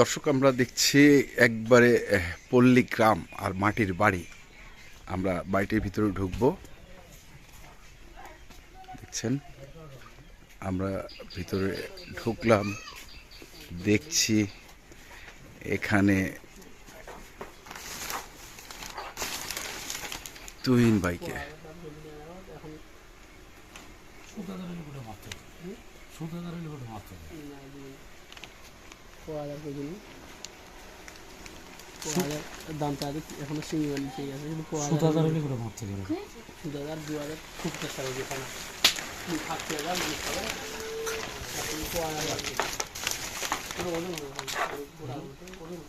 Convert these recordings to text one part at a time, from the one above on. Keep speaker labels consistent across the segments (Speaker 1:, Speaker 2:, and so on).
Speaker 1: দর্শক, আমরা দেখছি একবারে পল্লী গ্রাম আর মাটির বাড়ি। আমরা বাড়িটির ভিতরে ঢুকবো। দেখছেন? আমরা ভিতরে ঢুকলাম, দেখছি এখানে তুহিন বাইকে
Speaker 2: কোয়ালার প্রয়োজন কোয়ালার দামটা আগে এখনও সিঙ্গি বালি ঠিক আছে কিন্তু কোয়ালার দু হাজার। দু হাজার খুব চেষ্টা করবে এখানে দুই থাকতে হাজার মানুষ হবে এখন কোয়ালার লাগবে কোনো ওজন হবে না, গোড়া ওজন, ওজন হবে।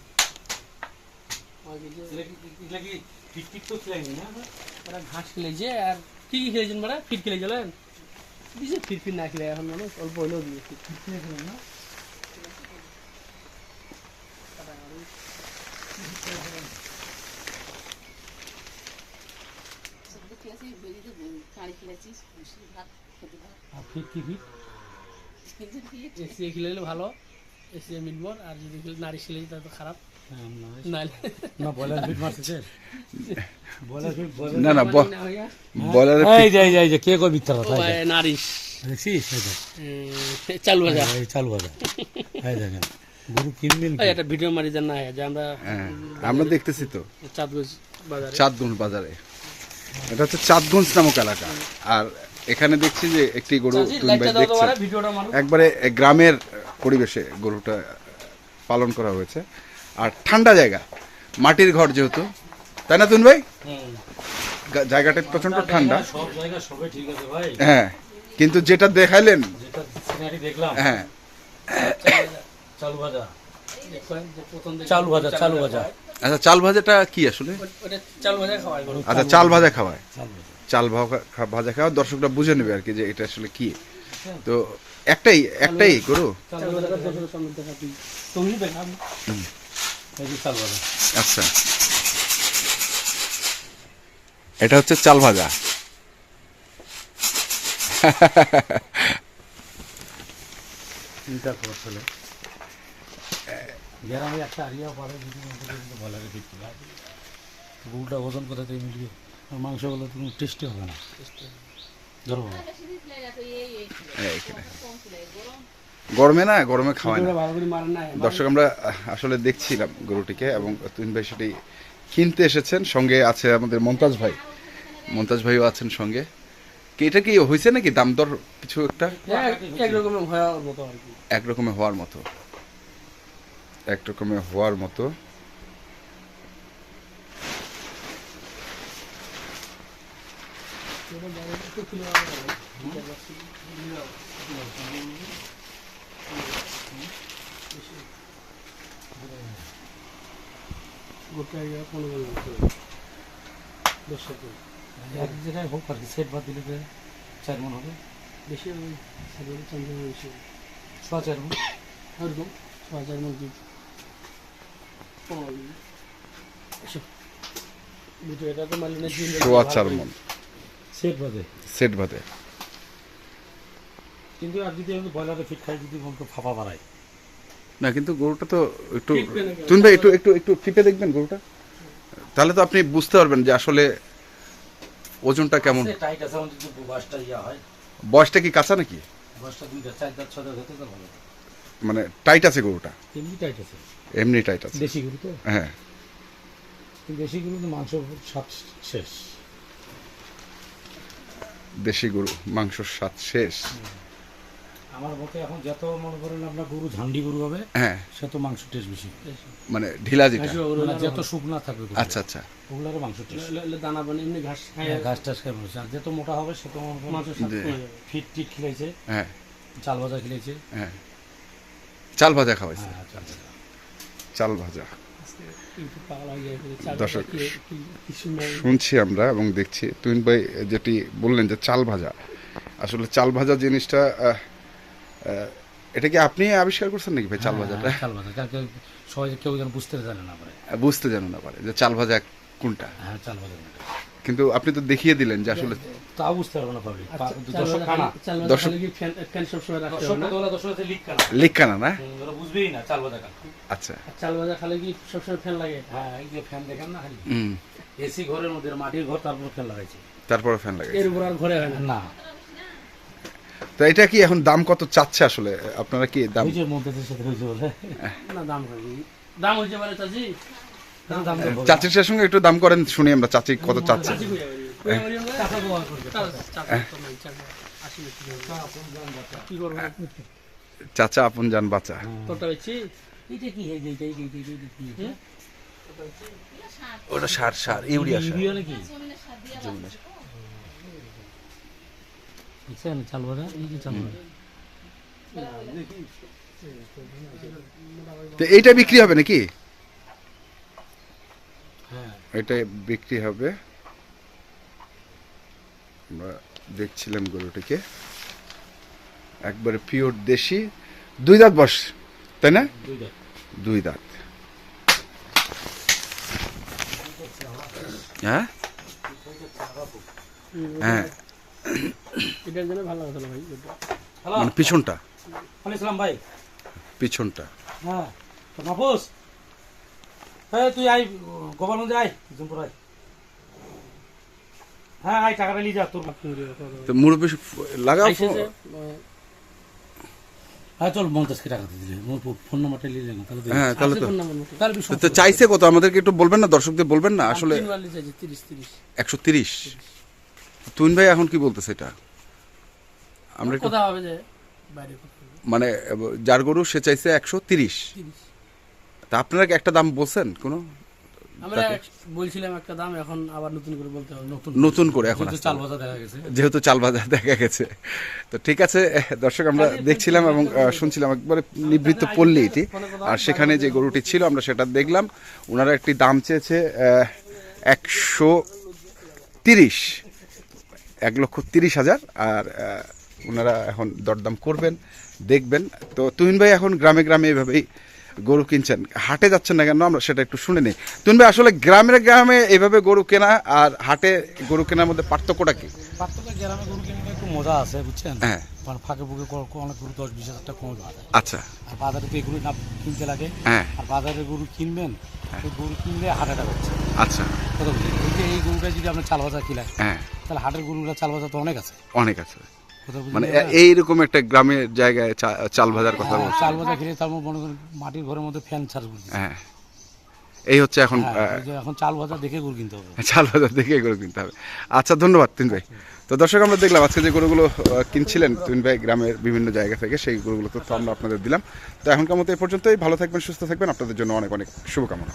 Speaker 2: আগে যে ওরা ঘাস খেলেছে আর কি কি খেলেছেন বড়া? ফিট খেলেছিলেন দিছে ফিট ফিট না খেলে এখন মানুষ অল্প হলেও দিয়ে ফিট। খেলেছিলেন না?
Speaker 3: ভাত কিন্তু কি
Speaker 2: এসি খেলে ভালো এসি মিটবর আর যদি নারী খেলে তাহলে তো খারাপ।
Speaker 4: ফিট ফিট কে? কই মিথ্যা কথা
Speaker 2: নারিশ
Speaker 4: দেখছিস?
Speaker 2: চালু
Speaker 4: এই চাল বাজা এই দেখেন। গরু কিনবেন
Speaker 2: একটা ভিডিও মারি দেন না হয় যে আমরা
Speaker 1: হ্যাঁ আমরা দেখতেছি তো।
Speaker 2: চাঁদগঞ্জ বাজারে।
Speaker 1: চাঁদগঞ্জ বাজারে। এটা হচ্ছে চাঁদগঞ্জ নামক এলাকা। আর এখানে দেখছি যে একটি গরু একবারে গ্রামের পরিবেশে গরুটা পালন করা হয়েছে। আর ঠান্ডা জায়গা মাটির ঘর যেহেতু। তাই না তুন ভাই? জায়গাটা প্রচণ্ড ঠান্ডা হ্যাঁ কিন্তু যেটা দেখাইলেন হ্যাঁ।
Speaker 4: চালু ভাজা। চালু ভাজা চালু ভাজা।
Speaker 1: আচ্ছা চাল ভাজাটা কি আসলে?
Speaker 2: ওটা চালু ভাজা খাওয়াই গরু
Speaker 1: আচ্ছা চাল ভাজা খাওয়ায়
Speaker 4: চাল ভাজা।
Speaker 1: খাওয়া দর্শকরা বুঝে নেবে আর কি যে এটা আসলে কি। তো একটাই একটাই
Speaker 2: ভাজা।
Speaker 1: আচ্ছা। এটা হচ্ছে চাল ভাজা।
Speaker 4: চিন্তা করছিল গ্রামে একটা আরিয়া পারে যদি করে গরুটা ওজন কোথা থেকে মিলিয়ে আর মাংসগুলো কোনো টেস্টি হবে না। ধরো
Speaker 3: গরম
Speaker 1: গরমে না গরমে খাওয়ায় না।
Speaker 2: ভালো না
Speaker 1: দর্শক আমরা আসলে দেখছিলাম গরুটিকে এবং তুহিন ভাই সেটি কিনতে এসেছেন। সঙ্গে আছে আমাদের মমতাজ ভাই। মমতাজ ভাইও আছেন সঙ্গে। কি এটা কি হয়েছে নাকি? দাম দর কিছু একটা?
Speaker 2: এক- এক মতো আর কি।
Speaker 1: এক রকমের হওয়ার মতো। এক রকমের হওয়ার মতো।
Speaker 4: এক দিলে চার মন হবে
Speaker 2: সাধারণ চন্দ্র বেশি
Speaker 4: চার মন
Speaker 2: পনেরো জন। এসো। দুটো এটা তো মারলে না দিন
Speaker 1: সোয়া চার মন।
Speaker 4: সেট বাদে।
Speaker 1: সেট ভাতে
Speaker 4: কিন্তু আর যদি আমি ব্রয়লারে ফিট খাই যদি মনকে ফাঁপা বাড়ায়।
Speaker 1: না কিন্তু গরুটা তো একটু
Speaker 2: টিকবে না কেন?
Speaker 1: তুন ভাই একটু একটু একটু টিপে দেখবেন গরুটা? তাহলে তো আপনি বুঝতে পারবেন যে আসলে ওজনটা কেমন। বয়সটা কি কাঁচা নাকি? মানে টাইট আছে গরুটা।
Speaker 4: টাইট আছে।
Speaker 1: এমনি টাইট আছে।
Speaker 4: দেশি গরু তো?
Speaker 1: হ্যাঁ।
Speaker 4: দেশি গরু তো মাংস স্বাদ শেষ।
Speaker 1: দেশি গরু মাংস স্বাদ শেষ।
Speaker 4: আমার মতে এখন যত মনে করেন আপনার গরু ঝান্ডি গরু হবে
Speaker 1: হ্যাঁ।
Speaker 4: সে তো মাংস টেস্ট বেশি
Speaker 1: মানে ঢিলা যেটা।
Speaker 4: মানে যত শুকনা থাকবে
Speaker 1: আচ্ছা আচ্ছা।
Speaker 4: ওগুলারও মাংস টেস্ট
Speaker 2: দানা বানিয়ে এমনি ঘাস খায়।
Speaker 4: ঘাস টাস খাই বলছে আর যত মোটা হবে সে তো মনে
Speaker 2: মাংস
Speaker 4: ফিট টিট খেলেছে।
Speaker 1: হ্যাঁ।
Speaker 4: চাল ভাজা খেলেছে।
Speaker 1: হ্যাঁ। চাল ভাজা খাওয়াইছে।
Speaker 4: হ্যাঁ চাল ভাজা
Speaker 2: হয়ে
Speaker 1: দর্শক। শুনছি আমরা এবং দেখছি তুহিন ভাই যেটি বললেন যে চাল ভাজা আসলে চাল ভাজা জিনিসটা এটা কি আপনি আবিষ্কার করছেন নাকি ভাই চাল ভাজাটা
Speaker 4: হ্যাঁ, চাল ভাজা সবাই কেউ যেন বুঝতে জানে না পারে
Speaker 1: বুঝতে জানে না পারে যে চাল ভাজা কোনটা
Speaker 4: হ্যাঁ চাল ভাজা।
Speaker 1: কিন্তু আপনি তো দেখিয়ে দিলেন যে আসলে
Speaker 4: তা বুঝতে পারবে না পাবলিক।
Speaker 2: আচ্ছা,
Speaker 4: দর্শক
Speaker 1: দর্শক-
Speaker 2: ফ্যান রাখতে হবে না?
Speaker 4: লিক ওরা বুঝবেই না চাল বাজা
Speaker 1: আচ্ছা।
Speaker 2: চাল বাজা খালি কি সবসময় ফ্যান লাগে?
Speaker 4: হ্যাঁ এই যে ফ্যান দেখেন না খালি? এসি ঘরের মধ্যে মাটির ঘর তারপর ফ্যান লাগাইছে।
Speaker 1: তারপরে ফ্যান লাগে
Speaker 2: এর উপর আর ঘরে হয় না?
Speaker 4: না।
Speaker 1: তো এটা কি এখন দাম কত চাচ্ছে আসলে? আপনারা কি দাম
Speaker 4: ওই যে সাথে হয়েছে বলে।
Speaker 2: না দাম দাম চাচি
Speaker 4: বলে।
Speaker 1: চাচির সঙ্গে একটু দাম করেন শুনি আমরা চাচি কত চাচ্ছে।
Speaker 2: চাচি
Speaker 1: আপন যান বাঁচা
Speaker 4: এইটা কি? এই যে এইটা এইটা এইটা এইটা কি? এটা?
Speaker 1: ওটা সার সার ইউরিয়া সার।
Speaker 4: দেখছেন? চাল এই যে চাল
Speaker 1: তো এইটা বিক্রি হবে নাকি? এটা বিক্রি হবে। আমরা দেখছিলাম গরুটিকে। একবারে পিওর দেশি। দুই দাঁত বস তাই না? দুই দাঁত। হ্যাঁ? হ্যাঁ। মানে পিছনটা।
Speaker 4: ভাই।
Speaker 1: পিছনটা।
Speaker 4: হ্যাঁ। হ্যাঁ তুই আই গোপালগঞ্জে আয় জুমপুর আয়। হ্যাঁ আয় টাকাটা নিয়ে যা তোর
Speaker 1: তো মুরব্বী লাগাও
Speaker 4: হ্যাঁ চল পঞ্চাশকে টাকা দিলে। ফোন নাম্বারটা নিয়ে না তাহলে
Speaker 1: হ্যাঁ তাহলে তো। তো- চাইছে কত? আমাদেরকে একটু বলবেন না দর্শকদের বলবেন না? আসলে। একশো তিরিশ। তুইন ভাই এখন কি বলতেছে এটা? আমরা
Speaker 2: কথা হবে যে বাইরে
Speaker 1: মানে যার গরু সে চাইছে একশো তিরিশ।
Speaker 2: তিরিশ।
Speaker 1: তা আপনারা কি একটা দাম বলছেন কোনো?
Speaker 2: আমরা এক- বলছিলাম একটা দাম এখন আবার নতুন করে বলতে হবে নতুন
Speaker 1: নতুন করে এখন
Speaker 4: চাল
Speaker 1: হবে।
Speaker 4: বাজা দেখা গেছে।
Speaker 1: যেহেতু চাল বাজার দেখা গেছে। তো ঠিক আছে দর্শক আমরা দেখছিলাম এবং শুনছিলাম একবারে নিবৃত্ত পল্লী এটি। আর সেখানে যে গরুটি ছিল আমরা সেটা দেখলাম। ওনারা একটি দাম চেয়েছে একশো তিরিশ এক লক্ষ তিরিশ হাজার। আর ওনারা এখন দরদাম করবেন দেখবেন। তো তুহিন ভাই এখন গ্রামে গ্রামে এভাবেই গরু কিনছেন। হাটে যাচ্ছেন না কেন? আমরা সেটা একটু শুনে নিই। ভাই আসলে গ্রামে গ্রামে এভাবে গরু কেনা আর হাটে গরু কেনার মধ্যে পার্থক্যটা কি?
Speaker 4: পার্থক্য গ্রামে গরু কিনলে একটু মজা আছে বুঝছেন?
Speaker 1: হ্যাঁ।
Speaker 4: ফাঁকে ফুকে অনেক গরু দশ বিশ হাজার টাকা কমে
Speaker 1: আচ্ছা।
Speaker 4: আর বাজারে তো এগুলো না কিনতে লাগে।
Speaker 1: হ্যাঁ।
Speaker 4: আর বাজারে গরু কিনবেন গরু কিনলে হাট হাটা হচ্ছে।
Speaker 1: আচ্ছা।
Speaker 4: এই গরুটা যদি আপনার চাল বাজার কিনায়
Speaker 1: হ্যাঁ।
Speaker 4: তাহলে হাটের গরুগুলো চাল বাজার তো অনেক আছে।
Speaker 1: অনেক আছে। মানে? এ- এইরকম একটা গ্রামের জায়গায় চাল ভাজার কথা বলছি।
Speaker 4: চাল বাজার কিনে তার মনে করেন মাটির ঘরের মধ্যে ফ্যান চার্জ
Speaker 1: হ্যাঁ। এই হচ্ছে এখন
Speaker 4: হ্যাঁ এখন চাল বাজার দেখে গরু কিনতে হবে।
Speaker 1: চাল বাজার দেখে গরু কিনতে হবে। আচ্ছা ধন্যবাদ তিন ভাই। তো দর্শক আমরা দেখলাম আজকে যে গরুগুলো কিনছিলেন তিন ভাই গ্রামের বিভিন্ন জায়গা থেকে সেই গরুগুলো তো আমরা আপনাদের দিলাম। তো এখনকার মতো এই পর্যন্তই। ভালো থাকবেন সুস্থ থাকবেন। আপনাদের জন্য অনেক অনেক শুভকামনা।